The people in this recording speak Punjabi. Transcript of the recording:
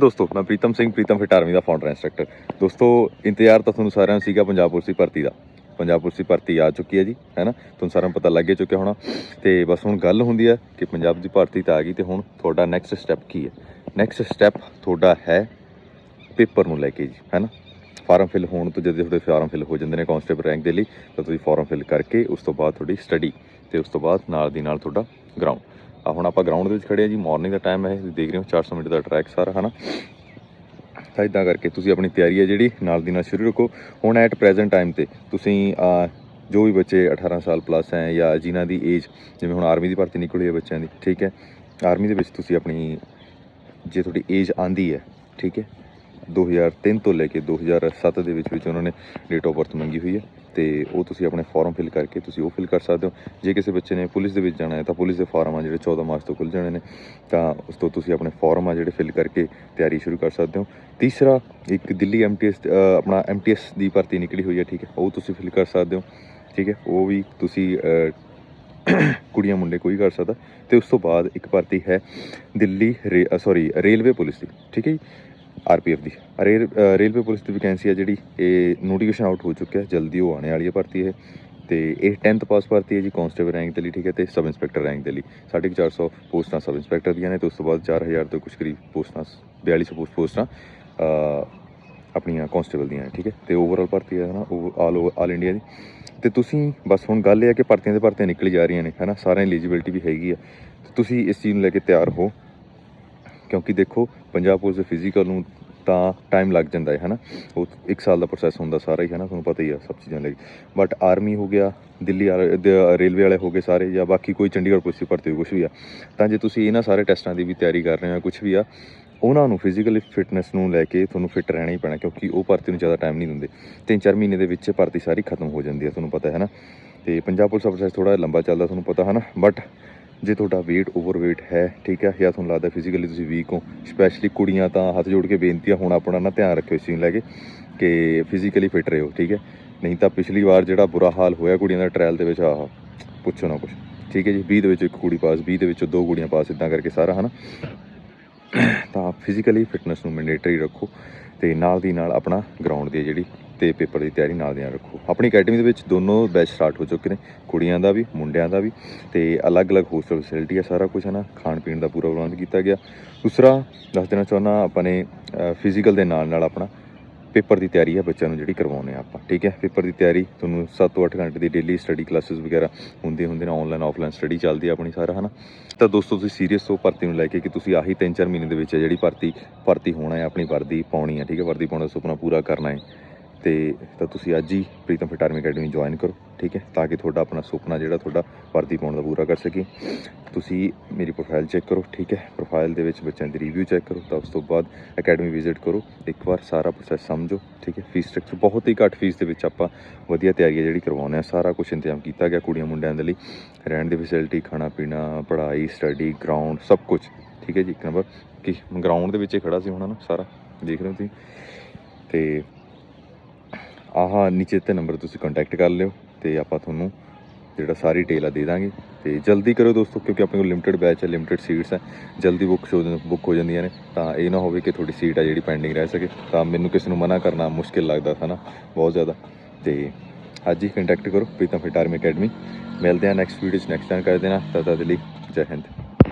ਦੋਸਤੋ, ਮੈਂ ਪ੍ਰੀਤਮ ਸਿੰਘ, ਪ੍ਰੀਤਮ ਫਿਟ ਆਰਮੀ ਦਾ ਫਾਊਂਡਰ ਇੰਸਟ੍ਰਕਟਰ ਦੋਸਤੋ, ਇੰਤਜ਼ਾਰ ਤਾਂ ਤੁਹਾਨੂੰ ਸਾਰਿਆਂ ਨੂੰ ਸੀਗਾ ਪੰਜਾਬ ਪੁਲਿਸ ਦੀ ਭਰਤੀ ਦਾ। ਪੰਜਾਬ ਪੁਲਿਸ ਦੀ ਭਰਤੀ ਆ ਚੁੱਕੀ ਹੈ ਜੀ, ਹੈਨਾ? ਤੁਹਾਨੂੰ ਸਾਰਿਆਂ ਨੂੰ ਪਤਾ ਲੱਗ ਹੀ ਚੁੱਕਿਆ ਹੋਣਾ। ਤੇ ਬਸ ਹੁਣ ਗੱਲ ਹੁੰਦੀ ਹੈ ਕਿ ਪੰਜਾਬ ਦੀ ਭਰਤੀ ਤਾਂ ਆ ਗਈ ਤੇ ਹੁਣ ਤੁਹਾਡਾ ਨੈਕਸਟ ਸਟੈਪ ਕੀ ਹੈ? ਨੈਕਸਟ ਸਟੈਪ ਤੁਹਾਡਾ ਹੈ ਪੇਪਰ ਨੂੰ ਲੈ ਕੇ ਜੀ, ਹੈਨਾ? ਫਾਰਮ ਫਿਲ ਹੋਣ ਤੋਂ ਜਦੋਂ ਤੁਹਾਡੇ ਫਾਰਮ ਫਿਲ ਹੋ ਜਾਂਦੇ ਨੇ ਕਾਂਸਟੇਬਲ ਰੈਂਕ ਦੇ ਲਈ। ਤਾਂ ਤੁਸੀਂ ਫਾਰਮ ਫਿਲ ਕਰਕੇ ਉਸ ਤੋਂ ਬਾਅਦ ਤੁਹਾਡੀ ਸਟੱਡੀ ਤੇ ਉਸ ਤੋਂ ਬਾਅਦ ਨਾਲ ਦੀ ਨਾਲ ਤੁਹਾਡਾ ਗਰਾਊਂਡ ਆ, ਹੁਣ ਆਪਾਂ ਗਰਾਊਂਡ ਦੇ ਵਿੱਚ ਖੜੇ ਆ ਜੀ। ਮਾਰਨਿੰਗ ਦਾ ਟਾਈਮ ਹੈ ਤੁਸੀਂ ਦੇਖ ਰਹੇ ਹੋ 400 ਮੀਟਰ ਦਾ ਟਰੈਕ ਸਾਰਾ, ਹਨਾ? ਤਾਂ ਇਦਾਂ ਕਰਕੇ ਤੁਸੀਂ ਆਪਣੀ ਤਿਆਰੀ ਹੈ ਜਿਹੜੀ, ਨਾਲ ਦੀ ਨਾਲ ਸ਼ੁਰੂ ਰੱਖੋ। ਹੁਣ ਐਟ ਪ੍ਰੈਜ਼ੈਂਟ ਟਾਈਮ ਤੇ ਤੁਸੀਂ ਜੋ ਵੀ ਬੱਚੇ 18 ਸਾਲ ਪਲੱਸ ਹੈ ਜਾਂ ਜਿਨ੍ਹਾਂ ਦੀ ਏਜ ਜਿਵੇਂ ਹੁਣ ਆਰਮੀ ਦੀ ਭਰਤੀ ਨਿਕਲੀ ਹੈ ਬੱਚਿਆਂ ਦੀ, ਠੀਕ ਹੈ? ਆਰਮੀ ਦੇ ਵਿੱਚ ਤੁਸੀਂ ਆਪਣੀ, ਜੇ ਤੁਹਾਡੀ ਏਜ ਆਂਦੀ ਹੈ, ਠੀਕ ਹੈ? 2003 ਤੋਂ ਲੈ ਕੇ 2007 ਦੇ ਵਿੱਚ ਵਿੱਚ ਉਹਨਾਂ ਨੇ ਡੇਟ ਆਫ ਬਰਥ ਮੰਗੀ ਹੋਈ ਹੈ ਤੇ ਉਹ ਤੁਸੀਂ ਆਪਣੇ ਫਾਰਮ ਫਿਲ ਕਰਕੇ ਤੁਸੀਂ ਉਹ ਫਿਲ ਕਰ ਸਕਦੇ ਹੋ। ਜੇ ਕਿਸੇ ਬੱਚੇ ਨੇ ਪੁਲਿਸ ਦੇ ਵਿੱਚ ਜਾਣਾ ਹੈ ਤਾਂ ਪੁਲਿਸ ਦੇ ਫਾਰਮ ਆ ਜਿਹੜੇ 14 ਮਾਰਚ ਤੋਂ ਖੁੱਲ ਜਾਣੇ ਨੇ, ਤਾਂ ਉਸ ਤੋਂ ਤੁਸੀਂ ਆਪਣੇ ਫਾਰਮ ਆ ਜਿਹੜੇ ਫਿਲ ਕਰਕੇ ਤਿਆਰੀ ਸ਼ੁਰੂ ਕਰ ਸਕਦੇ ਹੋ। ਤੀਸਰਾ, ਇੱਕ ਦਿੱਲੀ ਐਮਟੀਐਸ ਆਪਣਾ ਐਮਟੀਐਸ ਦੀ ਭਰਤੀ ਨਿਕਲੀ ਹੋਈ ਹੈ, ਠੀਕ ਹੈ। ਉਹ ਤੁਸੀਂ ਫਿਲ ਕਰ ਸਕਦੇ ਹੋ, ਠੀਕ ਹੈ। ਉਹ ਵੀ ਤੁਸੀਂ ਕੁੜੀਆਂ ਮੁੰਡੇ ਕੋਈ ਕਰ ਸਕਦਾ। ਤੇ ਉਸ ਤੋਂ ਬਾਅਦ ਇੱਕ ਭਰਤੀ ਹੈ ਦਿੱਲੀ ਸੌਰੀ ਰੇਲਵੇ ਪੁਲਿਸ ਦੀ, ਠੀਕ ਹੈ ਜੀ। ਆਰਪੀਐਫ ਦੀ। ਰੇਲ ਰੇਲਵੇ ਪੁਲਿਸ ਦੀ ਵੈਕੈਂਸੀ ਆ ਜਿਹੜੀ ਇਹ ਨੋਟੀਫਿਕੇਸ਼ਨ ਆਊਟ ਹੋ ਚੁੱਕਿਆ ਜਲਦੀ ਉਹ ਆਉਣੇ ਵਾਲੀ ਹੈ ਭਰਤੀ ਇਹ। ਤੇ ਇਹ 10th ਪਾਸ ਭਰਤੀ ਹੈ ਜੀ ਕਾਂਸਟੇਬਲ ਰੈਂਕ ਦੇ ਲਈ ਠੀਕ ਹੈ ਤੇ ਸਬ ਇੰਸਪੈਕਟਰ ਰੈਂਕ ਦੇ ਲਈ। 450 ਪੋਸਟਾਂ ਸਬ ਇੰਸਪੈਕਟਰ ਦੀਆਂ ਨੇ ਤੇ ਉਸ ਤੋਂ ਬਾਅਦ 4000 ਤੋਂ ਕੁਝ ਕਰੀਬ ਪੋਸਟਾਂ 4200 ਪੋਸਟ- ਪੋਸਟਾਂ ਆਪਣੀਆਂ ਕਾਂਸਟੇਬਲ ਦੀਆਂ ਨੇ, ਠੀਕ ਹੈ। ਤੇ ਓਵਰਆਲ ਭਰਤੀ ਹੈ ਨਾ ਉਹ ਆਲ ਆਲ ਇੰਡੀਆ ਦੀ। ਤੇ ਤੁਸੀਂ ਬਸ ਹੁਣ ਗੱਲ ਇਹ ਹੈ ਕਿ ਭਰਤੀਆਂ ਦੇ ਭਰਤੀਆਂ ਨਿਕਲੀ ਜਾ ਰਹੀਆਂ ਨੇ ਹੈ ਨਾ ਸਾਰਿਆਂ ਐਲੀਜੀਬਿਲਟੀ ਵੀ ਹੈਗੀ ਆ। ਤੁਸੀਂ ਇਸ ਚੀਜ਼ ਨੂੰ ਲੈ ਕੇ ਤਿਆਰ ਹੋ। ਕਿਉਂਕਿ ਦੇਖੋ, ਪੰਜਾਬ ਪੁਲਿਸ ਦੇ ਫਿਜ਼ੀਕਲ ਨੂੰ ਤਾਂ ਟਾਈਮ ਲੱਗ ਜਾਂਦਾ ਹੈ, ਹਨਾ? ਉਹ ਇੱਕ ਸਾਲ ਦਾ ਪ੍ਰੋਸੈਸ ਹੁੰਦਾ ਸਾਰਾ ਹੀ ਹੈ ਨਾ ਤੁਹਾਨੂੰ ਪਤਾ ਹੀ ਆ ਸਭ ਚੀਜ਼ਾਂ ਲਈ। ਬਟ ਆਰਮੀ ਹੋ ਗਿਆ, ਦਿੱਲੀ ਵਾਲੇ- ਰੇਲਵੇ ਵਾਲੇ ਹੋ ਗਏ ਸਾਰੇ, ਜਾਂ ਬਾਕੀ ਕੋਈ ਚੰਡੀਗੜ੍ਹ ਪੁਲਿਸ ਦੀ ਭਰਤੀ ਕੁਝ ਵੀ ਆ। ਤਾਂ ਜੇ ਤੁਸੀਂ ਇਹਨਾਂ ਸਾਰੇ ਟੈਸਟਾਂ ਦੀ ਵੀ ਤਿਆਰੀ ਕਰ ਰਹੇ ਹੋ ਕੁਝ ਵੀ ਆ, ਉਹਨਾਂ ਨੂੰ ਫਿਜ਼ੀਕਲੀ ਫਿਟਨੈਸ ਨੂੰ ਲੈ ਕੇ ਤੁਹਾਨੂੰ ਫਿੱਟ ਰਹਿਣਾ ਹੀ ਪੈਣਾ, ਕਿਉਂਕਿ ਉਹ ਭਰਤੀ ਨੂੰ ਜ਼ਿਆਦਾ ਟਾਈਮ ਨਹੀਂ ਦਿੰਦੇ। ਤਿੰਨ ਚਾਰ ਮਹੀਨੇ ਦੇ ਵਿੱਚ ਭਰਤੀ ਸਾਰੀ ਖਤਮ ਹੋ ਜਾਂਦੀ ਹੈ ਤੁਹਾਨੂੰ ਪਤਾ ਹੈ ਨਾ ਤੇ ਪੰਜਾਬ ਪੁਲਿਸ ਦਾ ਪ੍ਰੋਸੈਸ ਥੋੜਾ ਲੰਬਾ ਚੱਲਦਾ, ਤੁਹਾਨੂੰ ਪਤਾ ਹੈ ਨਾ ਬਟ ਜੇ ਤੁਹਾਡਾ weight ਓਵਰਵੇਟ ਹੈ, ਠੀਕ ਹੈ, ਜਾਂ ਤੁਹਾਨੂੰ ਲੱਗਦਾ ਫਿਜ਼ੀਕਲੀ ਤੁਸੀਂ ਵੀਕ ਹੋ ਸਪੈਸ਼ਲੀ ਕੁੜੀਆਂ ਤਾਂ ਹੱਥ ਜੋੜ ਕੇ ਬੇਨਤੀ ਆ ਹੁਣ ਆਪਣਾ ਨਾ ਧਿਆਨ ਰੱਖਿਓ ਇਸ ਚੀਜ਼ ਨੂੰ ਲੈ ਕੇ ਕਿ ਫਿਜ਼ੀਕਲੀ ਫਿਟ ਰਹੋ, ਠੀਕ ਹੈ। ਨਹੀਂ ਤਾਂ ਪਿਛਲੀ ਵਾਰ ਜਿਹੜਾ ਬੁਰਾ ਹਾਲ ਹੋਇਆ ਕੁੜੀਆਂ ਦਾ ਟ੍ਰਾਇਲ ਦੇ ਵਿੱਚ, ਆਹ, ਪੁੱਛੋ ਨਾ ਕੁਛ, ਠੀਕ ਹੈ ਜੀ 20 ਦੇ ਵਿੱਚ ਇੱਕ ਕੁੜੀ ਪਾਸ 20 ਦੇ ਵਿੱਚੋਂ ਦੋ ਕੁੜੀਆਂ ਪਾਸ ਇਦਾਂ ਕਰਕੇ ਸਾਰਾ, ਹਨਾ। ਤਾਂ ਫਿਜ਼ੀਕਲੀ ਫਿਟਨੈਸ ਨੂੰ ਮੈਂਡੇਟਰੀ ਰੱਖੋ ਤੇ ਨਾਲ ਦੀ ਨਾਲ ਆਪਣਾ ਗਰਾਊਂਡ ਦੀ ਜਿਹੜੀ ਤੇ ਪੇਪਰ ਦੀ ਤਿਆਰੀ ਨਾਲ ਦੀ ਨਾਲ ਰੱਖੋ। ਆਪਣੀ ਅਕੈਡਮੀ ਦੇ ਵਿੱਚ ਦੋਨੋਂ ਬੈਚ ਸਟਾਰਟ ਹੋ ਚੁੱਕੇ ਨੇ, ਕੁੜੀਆਂ ਦਾ ਵੀ, ਮੁੰਡਿਆਂ ਦਾ ਵੀ, ਤੇ ਅਲੱਗ-ਅਲੱਗ ਹੋਸਟਲ ਫੈਸਿਲਿਟੀ ਆ ਸਾਰਾ ਕੁਝ ਹੈ ਨਾ ਖਾਣ ਪੀਣ ਦਾ ਪੂਰਾ ਪ੍ਰਬੰਧ ਕੀਤਾ ਗਿਆ। ਦੂਸਰਾ, ਦੱਸ ਦੇਣਾ ਚਾਹੁੰਦਾ ਆਪਣੇ ਫਿਜ਼ੀਕਲ ਦੇ ਨਾਲ ਨਾਲ ਆਪਣਾ ਪੇਪਰ ਦੀ ਤਿਆਰੀ ਹੈ ਬੱਚਿਆਂ ਨੂੰ ਜਿਹੜੀ ਕਰਵਾਉਂਦੇ ਆ ਆਪਾਂ, ਠੀਕ ਹੈ? ਪੇਪਰ ਦੀ ਤਿਆਰੀ ਤੁਹਾਨੂੰ 7 ਤੋਂ 8 ਘੰਟੇ ਦੀ ਡੇਲੀ ਸਟੱਡੀ ਕਲਾਸਿਸ ਵਗੈਰਾ ਹੁੰਦੇ ਹੁੰਦੇ ਨੇ ਆਨਲਾਈਨ ਆਫਲਾਈਨ ਸਟੱਡੀ ਚੱਲਦੀ ਆ ਆਪਣੀ ਸਾਰਾ, ਹਨਾ? ਤਾਂ ਦੋਸਤੋ, ਤੁਸੀਂ ਸੀਰੀਅਸ ਹੋ, ਭਰਤੀ ਨੂੰ ਲੈ ਕੇ ਕਿ ਤੁਸੀਂ ਆਹੀ 3-4 ਮਹੀਨੇ ਦੇ ਵਿੱਚ ਜਿਹੜੀ ਭਰਤੀ ਭਰਤੀ ਹੋਣਾ ਹੈ, ਆਪਣੀ ਵਰਦੀ ਪਾਉਣੀ ਹੈ, ਠੀਕ ਹੈ? ਵਰਦੀ ਪਾਉਣ ਦਾ ਸੁਪਨਾ ਪੂਰਾ ਕਰਨਾ ਹੈ। ਤੇ ਤਾਂ ਤੁਸੀਂ ਅੱਜ ਹੀ Pritam fit army academy join ਕਰੋ, ਠੀਕ ਹੈ? ਤਾਂ ਕਿ ਤੁਹਾਡਾ ਆਪਣਾ ਸੁਪਨਾ ਜਿਹੜਾ ਤੁਹਾਡਾ ਵਰਦੀ ਪਾਉਣ ਦਾ ਪੂਰਾ ਕਰ ਸਕੀ ਤੁਸੀਂ ਮੇਰੀ ਪ੍ਰੋਫਾਈਲ ਚੈੱਕ ਕਰੋ, ਠੀਕ ਹੈ? ਪ੍ਰੋਫਾਈਲ ਦੇ ਵਿੱਚ ਬੱਚਿਆਂ ਦੀ ਰਿਵਿਊ ਚੈੱਕ ਕਰੋ, ਤਾਂ ਉਸ ਤੋਂ ਬਾਅਦ ਅਕੈਡਮੀ ਵਿਜ਼ਿਟ ਕਰੋ। ਇੱਕ ਵਾਰ ਸਾਰਾ ਪ੍ਰੋਸੈਸ ਸਮਝੋ, ਠੀਕ ਹੈ? ਫੀਸ ਸਟਰਕਚਰ ਬਹੁਤ ਹੀ ਘੱਟ ਫੀਸ ਦੇ ਵਿੱਚ ਆਪਾਂ ਵਧੀਆ ਤਿਆਰੀ ਹੈ ਜਿਹੜੀ ਕਰਵਾਉਂਦੇ ਆ ਸਾਰਾ ਕੁਝ ਇੰਤਜ਼ਾਮ ਕੀਤਾ ਗਿਆ ਕੁੜੀਆਂ ਮੁੰਡਿਆਂ ਦੇ ਲਈ। ਰਹਿਣ ਦੀ ਫੈਸਿਲਿਟੀ ਖਾਣਾ ਪੀਣਾ, ਪੜ੍ਹਾਈ ਸਟੱਡੀ ਗਰਾਊਂਡ ਸਭ ਕੁਝ ਠੀਕ ਹੈ ਜੀ? ਇੱਕ ਨੰਬਰ ਕਿ ਗਰਾਊਂਡ ਦੇ ਵਿੱਚ ਹੀ ਖੜਾ ਸੀ ਹੁਣ ਨਾ ਸਾਰਾ, ਦੇਖ ਰਹੇ ਹੋ ਤੁਸੀਂ? ਤੇ ਆਹ, ਨੀਚੇ ਤੇ ਨੰਬਰ ਤੁਸੀਂ ਕੰਟੈਕਟ ਕਰ ਲਿਓ ਤੇ ਆਪਾਂ ਤੁਹਾਨੂੰ ਜਿਹੜਾ ਸਾਰੀ ਡਿਟੇਲ ਆ ਦੇ ਦਾਂਗੇ। ਤੇ ਜਲਦੀ ਕਰੋ ਦੋਸਤੋ, ਕਿਉਂਕਿ ਆਪਣੇ ਕੋਲ ਲਿਮਟਿਡ ਬੈਚ ਹੈ ਲਿਮਟਿਡ ਸੀਟਸ ਹੈ। ਜਲਦੀ ਬੁੱਕ ਹੋ ਬੁੱਕ ਹੋ ਜਾਂਦੀਆਂ ਨੇ। ਤਾਂ ਇਹ ਨਾ ਹੋਵੇ ਕਿ ਤੁਹਾਡੀ ਸੀਟ ਆ ਜਿਹੜੀ ਪੈਂਡਿੰਗ ਰਹਿ ਸਕੇ। ਤਾਂ ਮੈਨੂੰ ਕਿਸੇ ਨੂੰ ਮਨਾ ਕਰਨਾ ਮੁਸ਼ਕਿਲ ਲੱਗਦਾ था ਨਾ, ਬਹੁਤ ਜ਼ਿਆਦਾ। ਤੇ ਅੱਜ ਹੀ ਕੰਟੈਕਟ ਕਰੋ, ਪ੍ਰੀਤਮ ਫਿਟ ਆਰਮੀ ਅਕੈਡਮੀ ਮਿਲਦੇ ਹਾਂ ਨੈਕਸਟ ਵੀਡੀਓ 'ਚ ਨੈਕਸਟ ਟਾਈਮ ਕਰ ਦੇਣਾ ਤਦ ਤੱਕ ਲਈ ਜੈ ਹਿੰਦ।